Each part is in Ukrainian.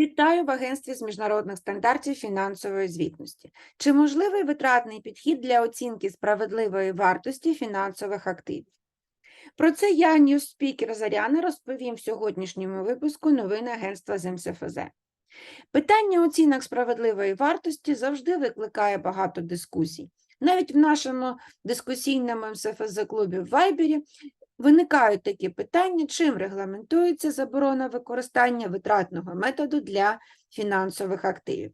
Вітаю в агентстві з міжнародних стандартів фінансової звітності. Чи можливий витратний підхід для оцінки справедливої вартості фінансових активів? Про це я, ньюспікер Заряна, розповім в сьогоднішньому випуску новин агентства з МСФЗ. Питання оцінок справедливої вартості завжди викликає багато дискусій. Навіть в нашому дискусійному МСФЗ-клубі в Вайбері виникають такі питання, чим регламентується заборона використання витратного методу для фінансових активів.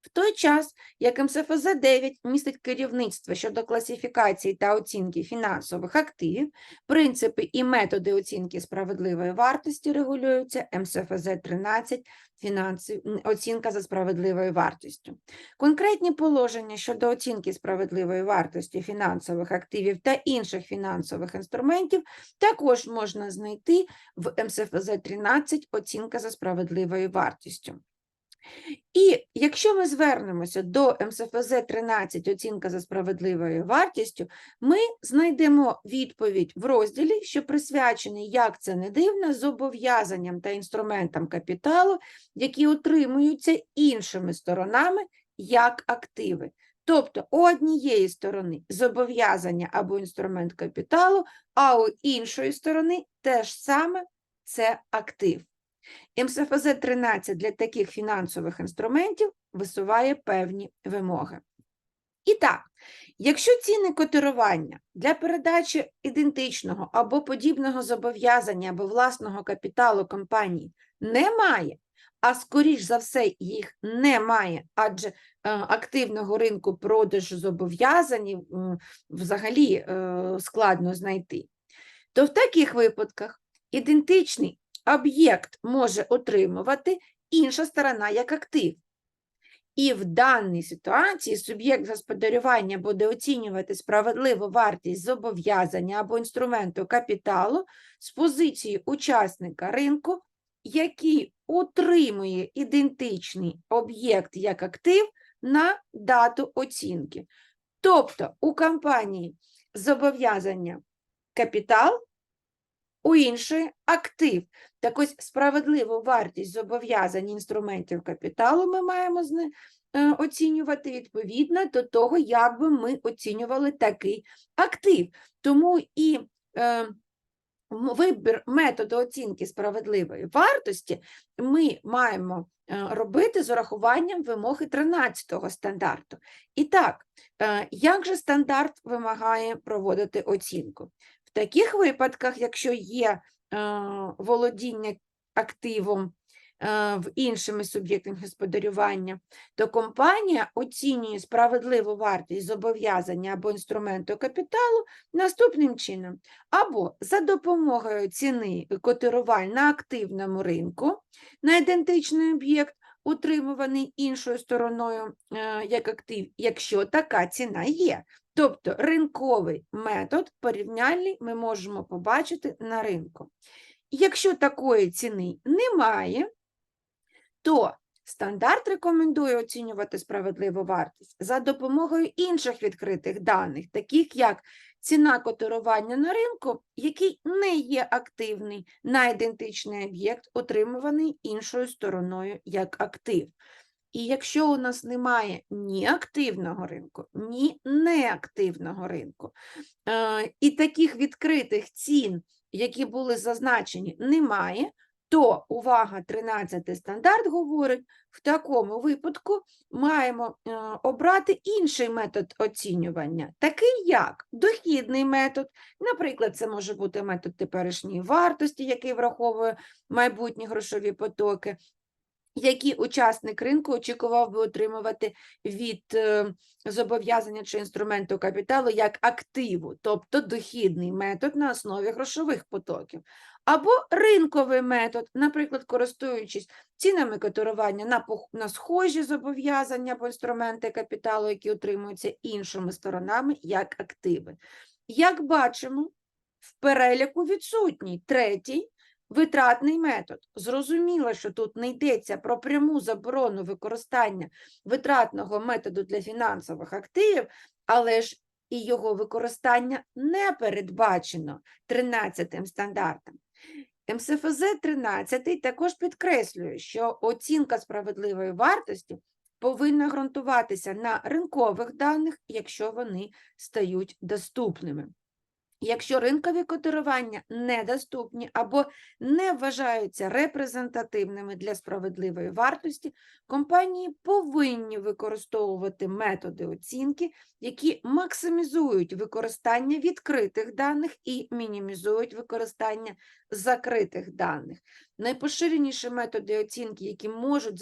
В той час, як МСФЗ-9 містить керівництво щодо класифікації та оцінки фінансових активів, принципи і методи оцінки справедливої вартості регулюються МСФЗ-13 фінанси- оцінка за справедливою вартістю. Конкретні положення щодо оцінки справедливої вартості фінансових активів та інших фінансових інструментів також можна знайти в МСФЗ-13 оцінка за справедливою вартістю. І якщо ми звернемося до МСФЗ-13 оцінка за справедливою вартістю, ми знайдемо відповідь в розділі, що присвячений, як це не дивно, зобов'язанням та інструментам капіталу, які отримуються іншими сторонами як активи. Тобто у однієї сторони зобов'язання або інструмент капіталу, а у іншої сторони теж саме це актив. МСФЗ-13 для таких фінансових інструментів висуває певні вимоги. І так, якщо ціни котирування для передачі ідентичного або подібного зобов'язання або власного капіталу компанії немає, а скоріш за все їх немає, адже е, активного ринку продажу зобов'язань взагалі е, складно знайти, то в таких випадках ідентичний об'єкт може отримувати інша сторона як актив. І в даній ситуації суб'єкт господарювання буде оцінювати справедливу вартість зобов'язання або інструменту капіталу з позиції учасника ринку, який утримує ідентичний об'єкт як актив на дату оцінки. Тобто у компанії зобов'язання капітал, у іншої актив. Так ось справедливу вартість зобов'язань інструментів капіталу ми маємо е, оцінювати відповідно до того, як би ми оцінювали такий актив. Тому і е, вибір методу оцінки справедливої вартості ми маємо е, робити з урахуванням вимоги 13 стандарту. І так, е, як же стандарт вимагає проводити оцінку? Таких випадках, якщо є е, володіння активом е, в іншими суб'єктами господарювання, то компанія оцінює справедливу вартість зобов'язання або інструменту капіталу наступним чином: або за допомогою ціни котирувань на активному ринку на ідентичний об'єкт, утримуваний іншою стороною е, як актив, якщо така ціна є. Тобто ринковий метод порівняльний ми можемо побачити на ринку. Якщо такої ціни немає, то стандарт рекомендує оцінювати справедливу вартість за допомогою інших відкритих даних, таких як ціна котирування на ринку, який не є активний на ідентичний об'єкт, отримуваний іншою стороною як актив. І якщо у нас немає ні активного ринку, ні неактивного ринку, е, і таких відкритих цін, які були зазначені, немає, то увага, 13 стандарт говорить, в такому випадку маємо е, обрати інший метод оцінювання, такий як дохідний метод. Наприклад, це може бути метод теперішньої вартості, який враховує майбутні грошові потоки, які учасник ринку очікував би отримувати від е, зобов'язання чи інструменту капіталу як активу, тобто дохідний метод на основі грошових потоків, або ринковий метод, наприклад, користуючись цінами котирування на, схожі зобов'язання або інструменти капіталу, які отримуються іншими сторонами як активи. Як бачимо, в переліку відсутній третій Витратний метод. Зрозуміло, що тут не йдеться про пряму заборону використання витратного методу для фінансових активів, але ж і його використання не передбачено 13 стандартом. МСФЗ 13 також підкреслює, що оцінка справедливої вартості повинна ґрунтуватися на ринкових даних, якщо вони стають доступними. Якщо ринкові котирування недоступні або не вважаються репрезентативними для справедливої вартості, компанії повинні використовувати методи оцінки, які максимізують використання відкритих даних і мінімізують використання закритих даних. Найпоширеніші методи оцінки, які можуть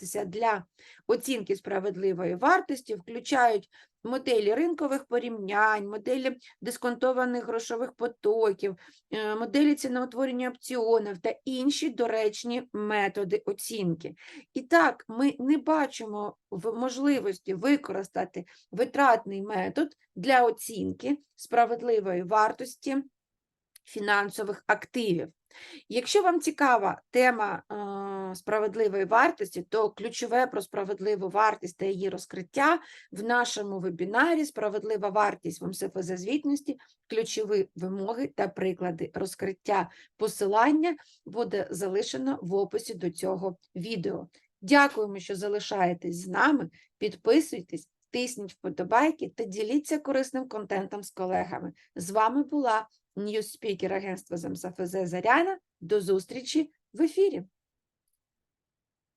застосовуватися для оцінки справедливої вартості, включають моделі ринкових порівнянь, моделі дисконтованих грошових потоків, е, моделі ціноутворення опціонів та інші доречні методи оцінки. І так, ми не бачимо можливості використати витратний метод для оцінки справедливої вартості фінансових активів. Якщо вам цікава тема е, справедливої вартості, то ключове про справедливу вартість та її розкриття в нашому вебінарі Справедлива вартість в МСФЗ звітності, ключові вимоги та приклади розкриття посилання буде залишено в описі до цього відео. Дякуємо, що залишаєтесь з нами. Підписуйтесь, тисніть вподобайки та діліться корисним контентом з колегами. З вами була ньюспікер агентства МСФЗ Заряна. До зустрічі в ефірі.